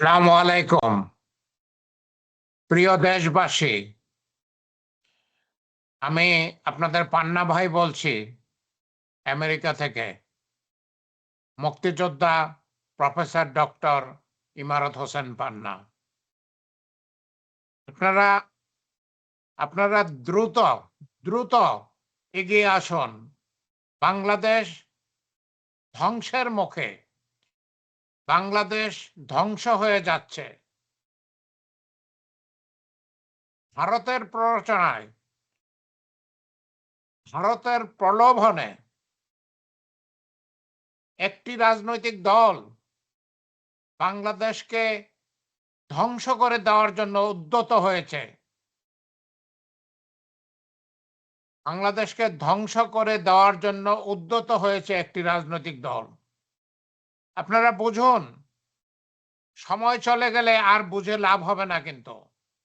সালাম আলাইকুম। প্রিয় দেশবাসী, আমি আপনাদের পান্না ভাই বলছি আমেরিকা থেকে। মুক্তিযোদ্ধা প্রফেসর ডক্টর ইমারত হোসেন পান্না। আপনারা আপনারা দ্রুত দ্রুত এগিয়ে আসুন। বাংলাদেশ ধ্বংসের মুখে বাংলাদেশ ধ্বংস হয়ে যাচ্ছে। ভারতের প্ররোচনায়, ভারতের প্রলোভনে একটি রাজনৈতিক দল বাংলাদেশকে ধ্বংস করে দেওয়ার জন্য উদ্যত হয়েছে। বাংলাদেশকে ধ্বংস করে দেওয়ার জন্য উদ্যত হয়েছে একটি রাজনৈতিক দল। আপনারা বুঝুন, সময় চলে গেলে আর বুঝে লাভ হবে না কিন্তু।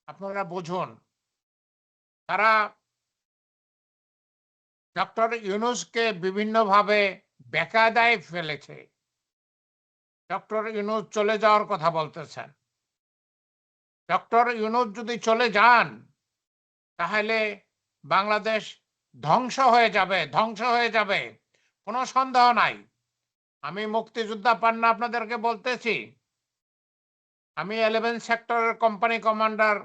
আপনারা বুঝুন, তারা ডক্টর ইউনুসকে বিভিন্নভাবে বেকায়দায় ফেলেছে। ডক্টর ইউনুস চলে যাওয়ার কথা বলতেছেন। ডক্টর ইউনুস যদি চলে যান, তাহলে বাংলাদেশ ধ্বংস হয়ে যাবে, ধ্বংস হয়ে যাবে। কোনো সন্দেহ নাই। আমি মুক্তিযোদ্ধা পান্না আপনাদেরকে বলতেছি। আমি ইলেভেন সেক্টরের company commander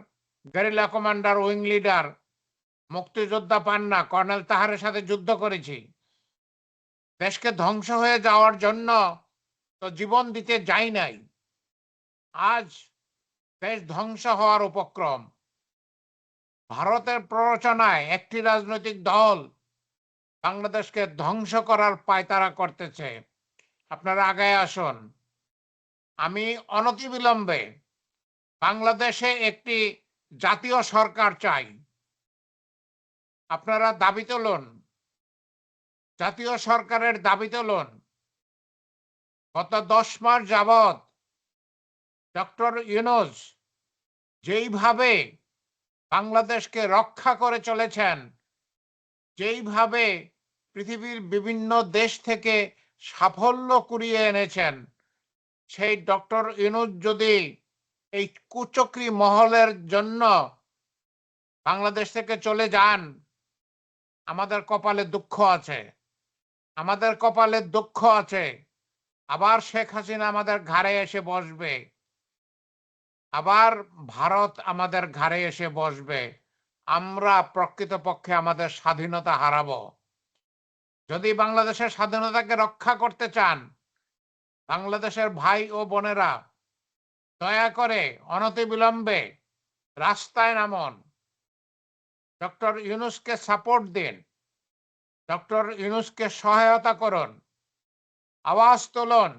guerrilla commander wing leader মুক্তিযোদ্ধা পান্না, কর্নেল তাহারের সাথে যুদ্ধ করেছি। দেশকে ধ্বংস হয়ে যাওয়ার জন্য তো জীবন দিতে যাই নাই। আজ দেশ ধ্বংস হওয়ার উপক্রম। ভারতের প্ররোচনায় একটি রাজনৈতিক দল বাংলাদেশকে ধ্বংস করার পায়তারা করতেছে। আপনারা আগায় আসুন। আমি অনতিবিলম্বে বাংলাদেশে একটি জাতীয় সরকার চাই। আপনারা দাবি তুলুন। জাতীয় সরকারের দাবি তুলুন। গত দশ মাস যাবৎ ডক্টর ইউনুস যেইভাবে বাংলাদেশকে রক্ষা করে চলেছেন, যেইভাবে পৃথিবীর বিভিন্ন দেশ থেকে সাফল্য কুড়িয়ে এনেছেন। সেই ডক্টর ইনুজ যদি এই কুচক্রি মহলের জন্য বাংলাদেশ থেকে চলে যান, আমাদের কপালে দুঃখ আছে। আমাদের কপালে দুঃখ আছে। আবার শেখ হাসিনা আমাদের ঘাড়ে এসে বসবে। আবার ভারত আমাদের ঘাড়ে এসে বসবে। আমরা প্রকৃতপক্ষে আমাদের স্বাধীনতা হারাবো। যদি বাংলাদেশের স্বাধীনতাকে রক্ষা করতে চান, বাংলাদেশের ভাই ও বোনেরা, দয়া করে অনতিবিলম্বে রাস্তায় নামন। ডক্টর ইউনুসকে সাপোর্ট দিন। ডক্টর ইউনুসকে সহায়তা করুন। আওয়াজ তোলন।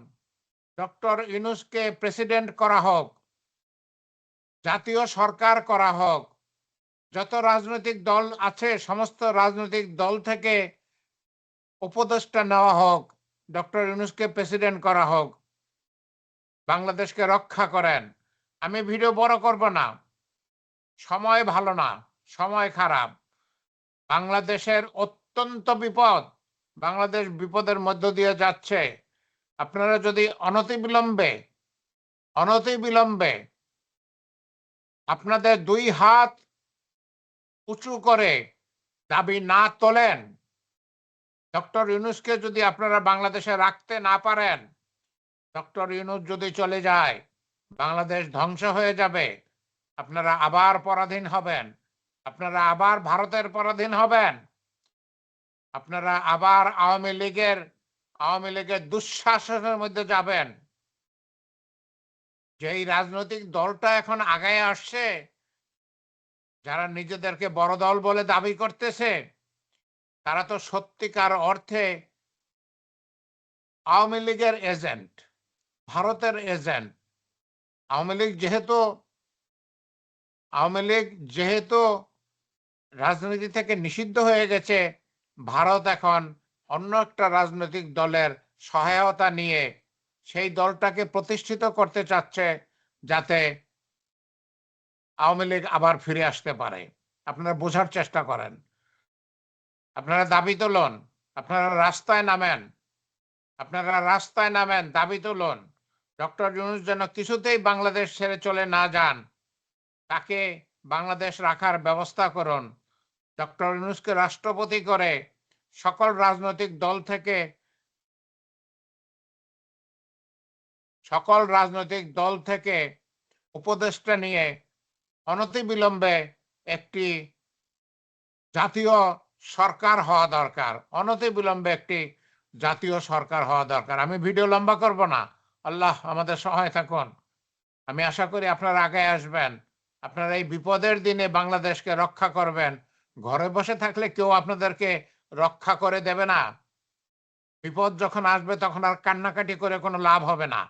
ডক্টর ইউনুসকে প্রেসিডেন্ট করা হোক, জাতীয় সরকার করা হোক। যত রাজনৈতিক দল আছে, সমস্ত রাজনৈতিক দল থেকে উপদেষ্টা নেওয়া হোক, ডক্টর ইউনুসকে প্রেসিডেন্ট করা হোক, বাংলাদেশকে রক্ষা করেন। আমি ভিডিও বড় করব না। সময় ভালো না, সময় খারাপ। বাংলাদেশের অত্যন্ত বিপদ, বাংলাদেশ বিপদের মধ্য দিয়ে যাচ্ছে। আপনারা যদি অনতিবিলম্বে অনতিবিলম্বে আপনাদের দুই হাত উঁচু করে দাবি না তোলেন ডক্টর ইউনুসকে যদি আপনারা বাংলাদেশে রাখতে না পারেন, ডক্টর ইউনুস যদি চলে যায়, বাংলাদেশ ধ্বংস হয়ে যাবে, আপনারা আবার পরাধীন হবেন, আপনারা আবার ভারতের পরাধীন হবেন, আপনারা আবার আওয়ামী লীগের আওয়ামী লীগের দুঃশাসনের মধ্যে যাবেন। যেই রাজনৈতিক দলটা এখন আগায় আসছে, যারা নিজেদেরকে বড় দল বলে দাবি করতেছে তারা তো সত্যিকার অর্থে আওয়ামী লীগের এজেন্ট, ভারতের এজেন্ট। আওয়ামী লীগ যেহেতু, আওয়ামী লীগ যেহেতু রাজনীতি থেকে নিষিদ্ধ হয়ে গেছে, ভারত এখন অন্য একটা রাজনৈতিক দলের সহায়তা নিয়ে সেই দলটাকে প্রতিষ্ঠিত করতে চাচ্ছে যাতে আওয়ামী লীগ আবার ফিরে আসতে পারে। আপনারা বোঝার চেষ্টা করেন। আপনারা দাবি তুলুন। আপনারা রাস্তায় নামেন। আপনারা রাস্তায় নামেন, দাবি তুলুন। ডক্টর ইউনুস যেন কিছুতেই বাংলাদেশ ছেড়ে চলে না যান, তাকে বাংলাদেশ রাখার ব্যবস্থা করুন। ডক্টর ইউনুসকে রাষ্ট্রপতি করে সকল রাজনৈতিক দল থেকে সকল রাজনৈতিক দল থেকে উপদেষ্টা নিয়ে অনতিবিলম্বে একটি জাতীয় সরকার হওয়া দরকার। অনতিবিলম্বে একটি জাতীয় সরকার হওয়া দরকার। আমি ভিডিও লম্বা করব না। আল্লাহ আমাদের সহায় থাকুন। আমি আশা করি আপনারা আগে আসবেন। আপনারা এই বিপদের দিনে বাংলাদেশকে রক্ষা করবেন। ঘরে বসে থাকলে কেউ আপনাদেরকে রক্ষা করে দেবে না। বিপদ যখন আসবে তখন আর কান্নাকাটি করে কোনো লাভ হবে না।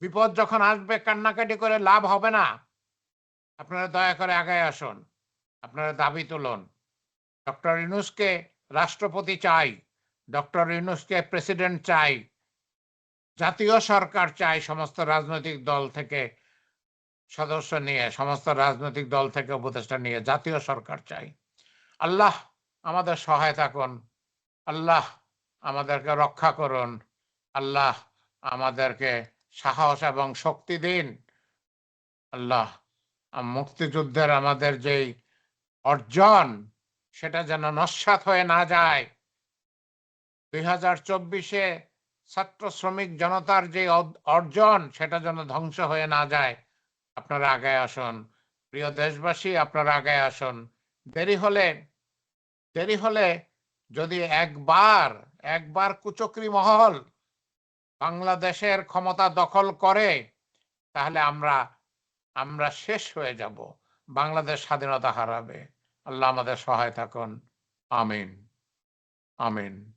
বিপদ যখন আসবে, কান্নাকাটি করে লাভ হবে না। আপনারা দয়া করে আগায় আসুন। আপনারা দাবি তুলুন। ডক্টর ইউনুসকে রাষ্ট্রপতি চাই ডক্টর ইউনুসকে প্রেসিডেন্ট চাই জাতীয় সরকার চাই সমস্ত রাজনৈতিক দল থেকে সদস্য নিয়ে সমস্ত রাজনৈতিক দল থেকে উপদেষ্টা নিয়ে জাতীয় সরকার চাই আল্লাহ আমাদের সহায় থাকুন আল্লাহ আমাদেরকে রক্ষা করুন আল্লাহ আমাদেরকে সাহস এবং শক্তি দিন আল্লাহ মুক্তিযুদ্ধের আমাদের যেই অর্জন সেটা যেন নস্বাত হয়ে না যায়। দুই হাজার চব্বিশে ছাত্র শ্রমিক জনতার যে অর্জন, সেটা যেন ধ্বংস হয়ে না যায়। আপনারা আগে আসুন। প্রিয় দেশবাসী, আপনারা আগে আসুন। দেরি হলে দেরি হলে যদি একবার একবার কুচক্রি মহল বাংলাদেশের ক্ষমতা দখল করে, তাহলে আমরা আমরা শেষ হয়ে যাব। বাংলাদেশ স্বাধীনতা হারাবে। আল্লাহ আমাদের সহায় থাকুন। আমিন। আমিন।